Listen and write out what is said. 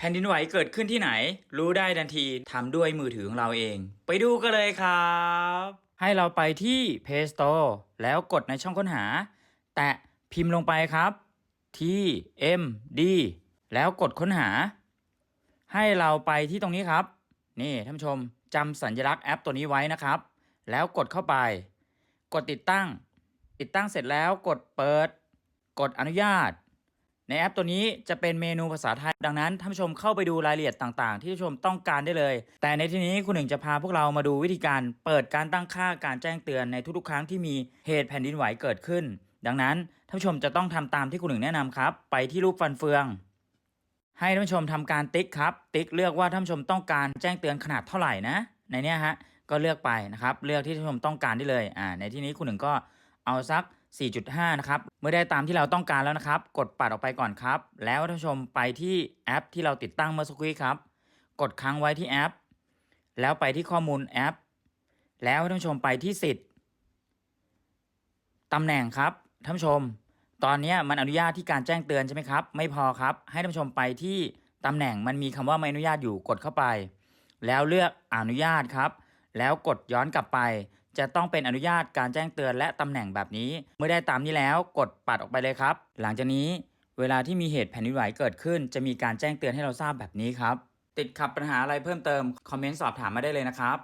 แผ่นดินไหวเกิดขึ้นที่ไหน รู้ได้ทันทีทำด้วยมือถือของเราเอง ไปดูกันเลยครับ ให้เราไปที่ Play Store แล้วกดในช่องค้นหา แตะพิมพ์ลงไปครับที่ M D แล้วกดค้นหา ให้เราไปที่ตรงนี้ครับ นี่ท่านผู้ชมจำสัญลักษณ์แอปตัวนี้ไว้นะครับ แล้วกดเข้าไป กดติดตั้ง ติดตั้งเสร็จแล้วกดเปิด กดอนุญาต ในแอปตัวนี้จะเป็นเมนูภาษาไทย ดังนั้นท่านผู้ชมเข้าไปดูรายละเอียดต่างๆ ที่ท่านผู้ชมต้องการได้เลย แต่ในที่นี้คุณหนึ่งจะพาพวกเรามาดูวิธีการเปิดการตั้งค่าการแจ้งเตือนในทุกๆ ครั้งที่มีเหตุแผ่นดินไหวเกิดขึ้น ดังนั้นท่านผู้ชมจะต้องทำตามที่คุณหนึ่งแนะนำครับ ไปที่รูปฟันเฟือง ให้ท่านผู้ชมทำการติ๊กครับ ติ๊กเลือกว่าท่านผู้ชมต้องการแจ้งเตือนขนาดเท่าไหร่นะ ในนี้ฮะก็เลือกไปนะครับ เลือกที่ท่านผู้ชมต้องการได้เลยอ่าในที่นี้คุณหนึ่งก็ เอาสัก 4.5 นะครับ เมื่อได้ตามที่เราต้องการแล้วนะครับ กดปัดออกไปก่อนครับ แล้วท่านชมไปที่แอปที่เราติดตั้งเมื่อสักครู่ครับ กดค้างไว้ที่แอป แล้วไปที่ข้อมูลแอป แล้วท่านชมไปที่สิทธิ์ตำแหน่งครับท่านชม ตอนนี้มันอนุญาตที่การแจ้งเตือนใช่ไหมครับ ไม่พอครับ ให้ท่านชมไปที่ตำแหน่งมันมีคำว่าไม่อนุญาตอยู่กดเข้าไป แล้วเลือกอนุญาตครับ แล้วกดย้อนกลับไป จะต้องเป็นอนุญาตการแจ้งเตือนและตำแหน่งแบบนี้ เมื่อได้ตามนี้แล้วกดปัดออกไปเลยครับ หลังจากนี้เวลาที่มีเหตุแผ่นดินไหวเกิดขึ้น จะมีการแจ้งเตือนให้เราทราบแบบนี้ครับ ติดขัดปัญหาอะไรเพิ่มเติมคอมเมนต์สอบถามมาได้เลยนะครับ